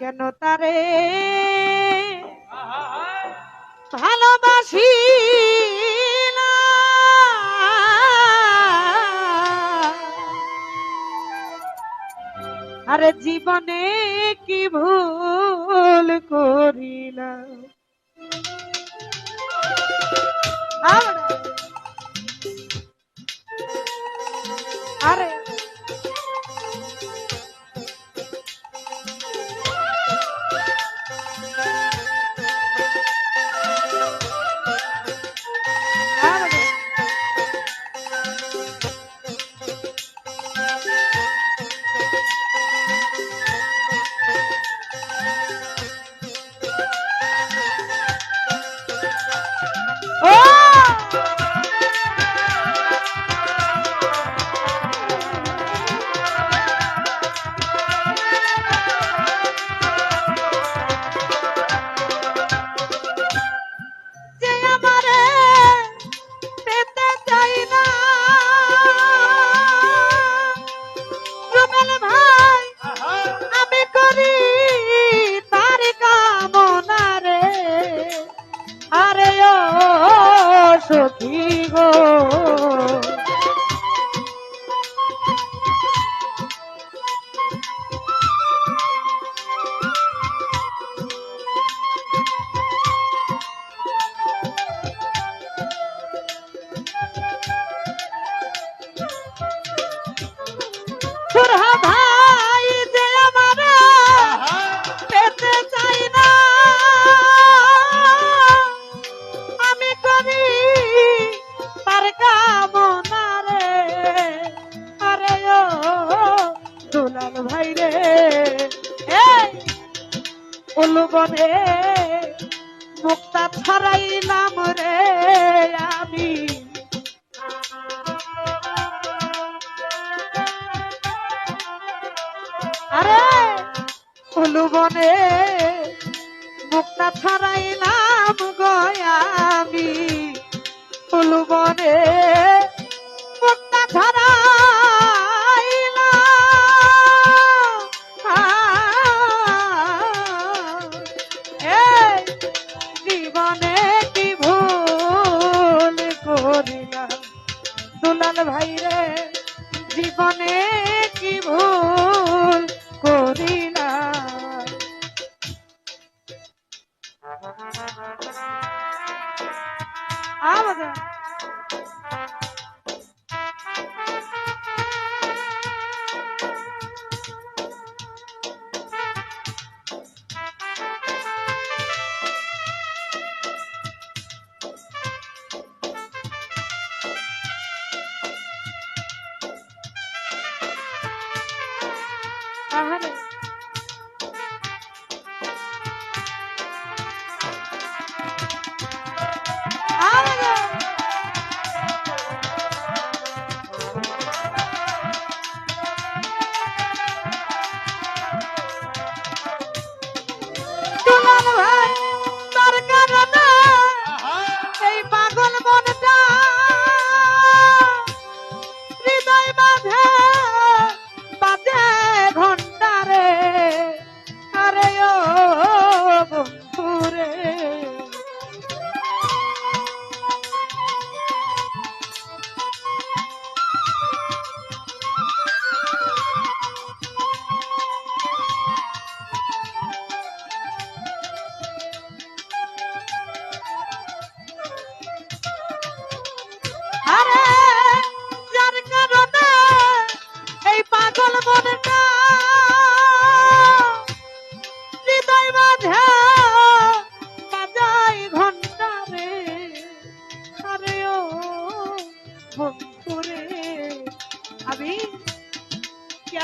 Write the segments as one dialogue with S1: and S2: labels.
S1: কেন তারে ভালোবাসি আরে জীবনে কি ভুল করিলাম? ভালো বনে মুক্তা ছাড়াই নাম গয়ামি। ভুলু বনে ஆமாங்க Uh-huh.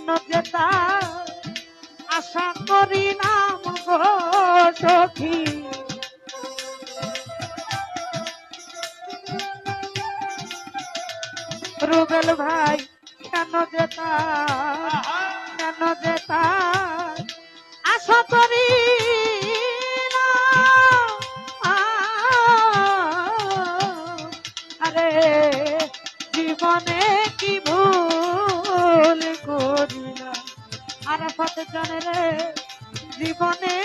S1: কেন যেতা আশা করি না গো সখী। রুবেল ভাই, কেন যেতা কেন যেতা আশা করি আরে জীবনে কি ভুল সতজন রে জীবনে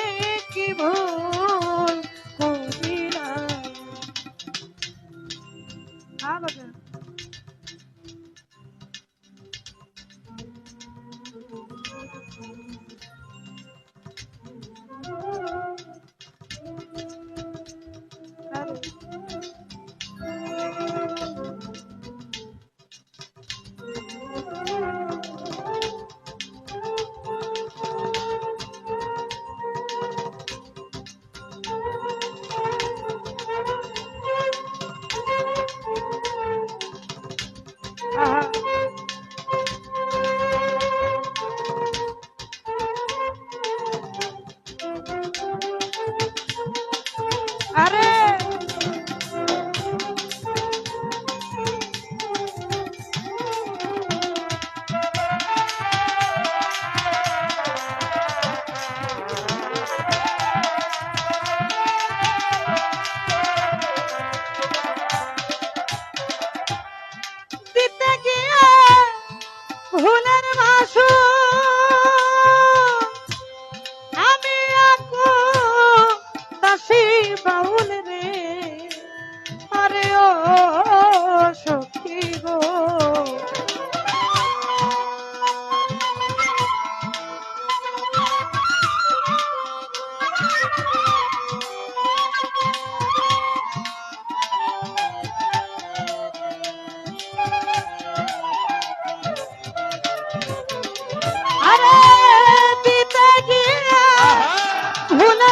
S1: কি ভুল করিলাম আবার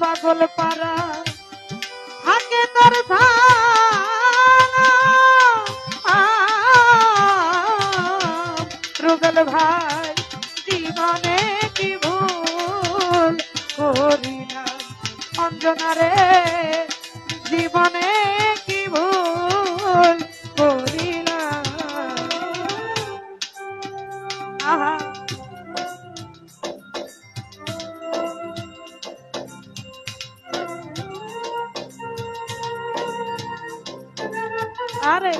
S1: পাগল পারা থাকে তোর রুগল ভাই জীবনে কি ভুল করি অঞ্জনা রে জীবনে আরে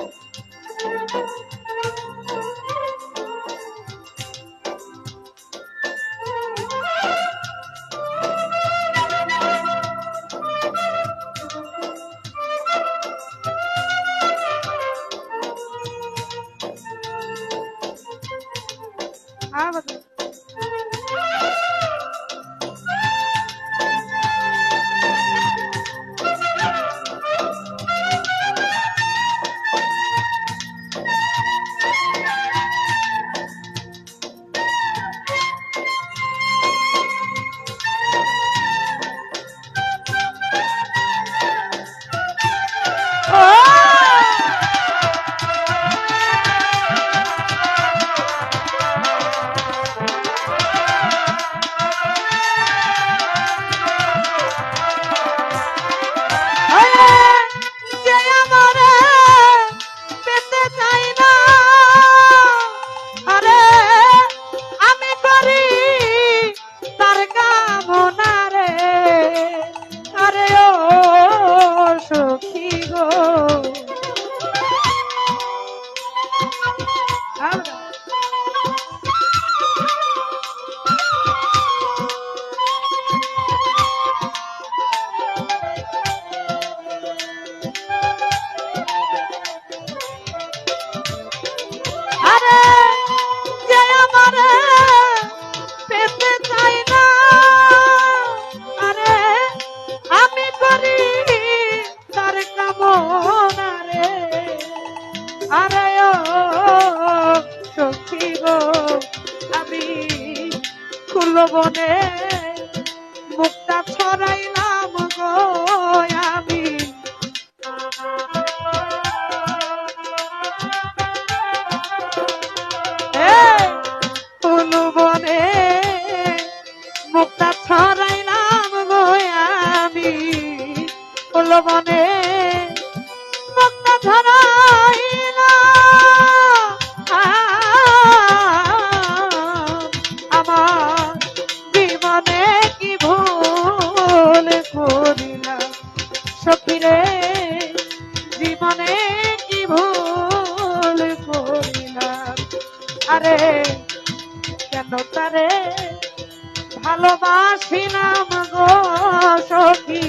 S1: আবার যে কুলবনে মুক্তা ছড়াইলাম সখিরে জীবনে কি ভুল করিলাম? আরে, কেন তারে ভালোবাসিলাম গো সখী?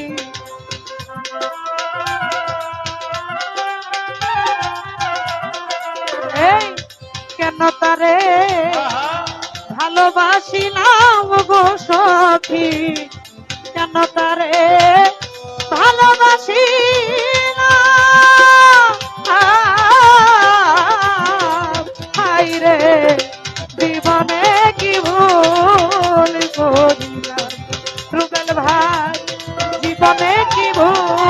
S1: কেন তারে ভালোবাসিলাম গো সখী? কেন তারে ভালোবাসিলাম রে জীবনে কি ভুল করিলাম? রুবেল ভাই জীবনে কি ভুল